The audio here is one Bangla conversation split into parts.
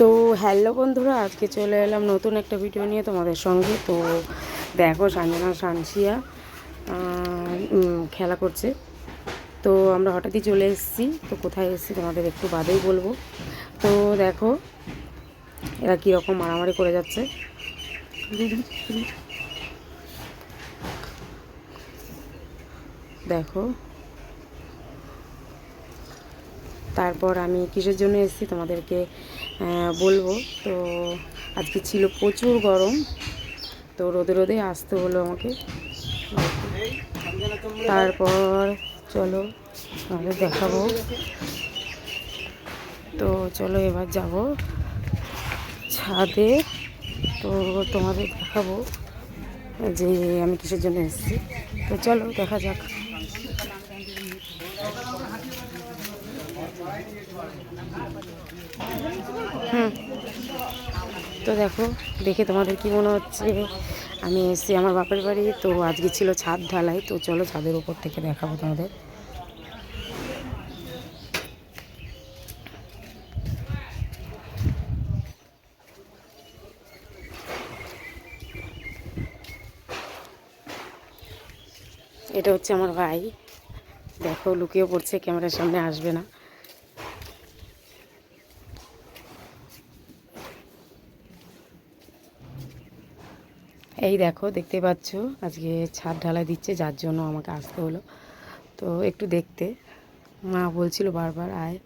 তো হ্যালো বন্ধুরা, আজকে চলে এলাম নতুন একটা ভিডিও নিয়ে তোমাদের সঙ্গে। তো দেখো সাঞ্জনা সানসিয়া খেলা করছে। তো আমরা হঠাৎই চলে এসেছি। তো কোথায় এসেছি তোমাদের একটু বাদেই বলব। তো দেখো, এরা কীরকম মারামারি করে যাচ্ছে। দেখো, তারপর আমি কিসের জন্য এসেছি তোমাদেরকে বলব। তো আজকে ছিল প্রচুর গরম। তো রোদে রোদে আসতে হলো আমাকে। তারপর চলো তাহলে দেখাবো। তো চলো এবার যাব ছাদে। তো তোমাদের দেখাবো যে আমি কিসের জন্য এসেছি। তো চলো দেখা যাক। হুম। তো দেখো, দেখে তোমাদের কি মনে হচ্ছে? আমি এসেছি আমার বাপের বাড়ি, তো আজকে ছিল ছাদ ঢালাই, তো চলো ছাদের উপর থেকে দেখাবো তোমাদের। এটা হচ্ছে আমার ভাই। দেখো লুকিয়ে পড়ছে, ক্যামেরার সামনে আসবে না। এই দেখো, দেখতে পাচ্ছ? আজকে ছাদ ঢালাই দিচ্ছে, যার জন্য আমাকে আসতে হলো। তো একটু দেখতে। মা বলছিল বারবার, আয়।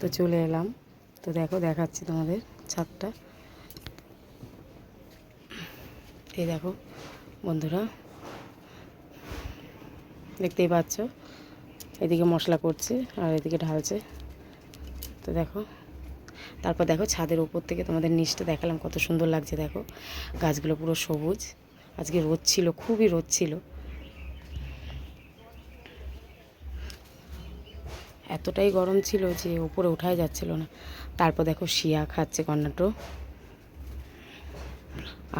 তো চলে এলাম। তো দেখো, দেখাচ্ছি তোমাদের ছাদটা। এই দেখো, বন্ধুরা। দেখতেই পাচ্ছ? এদিকে মশলা করছে আর এদিকে ঢালছে। তো দেখো। তারপর দেখো ছাদের উপর থেকে তোমাদের নিচটা দেখালাম, কত সুন্দর লাগছে দেখো। গাছগুলো পুরো সবুজ। আজকে রোদ ছিল, খুবই রোদ ছিল। এতটাই গরম ছিল যে উপরে ওঠাই যাচ্ছিল না। তারপর দেখো শিয়া খাচ্ছে কর্নাটো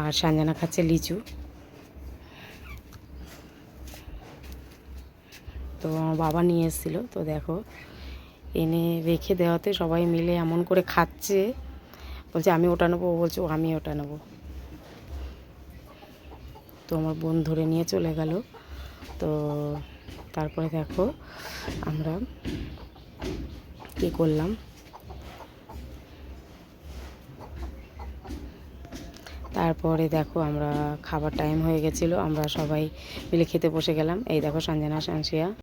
আর সাঞ্জানা খাচ্ছে লিচু। তো আমার বাবা নিয়ে এসেছিল, তো দেখো এনে রেখে দেওয়াতে সবাই মিলে এমন করে খাচ্ছে। বলছে, আমি ওটা নেব। বলছে, ও, আমি ওটা নেব। তো আমার বোন ধরে নিয়ে চলে গেল। তো তারপরে দেখো আমরা কী করলাম? তারপরে দেখো আমরা খাবার টাইম হয়ে গেছিল, আমরা সবাই মিলে খেতে বসে গেলাম। এই দেখো সঞ্জনা, সানসিয়া।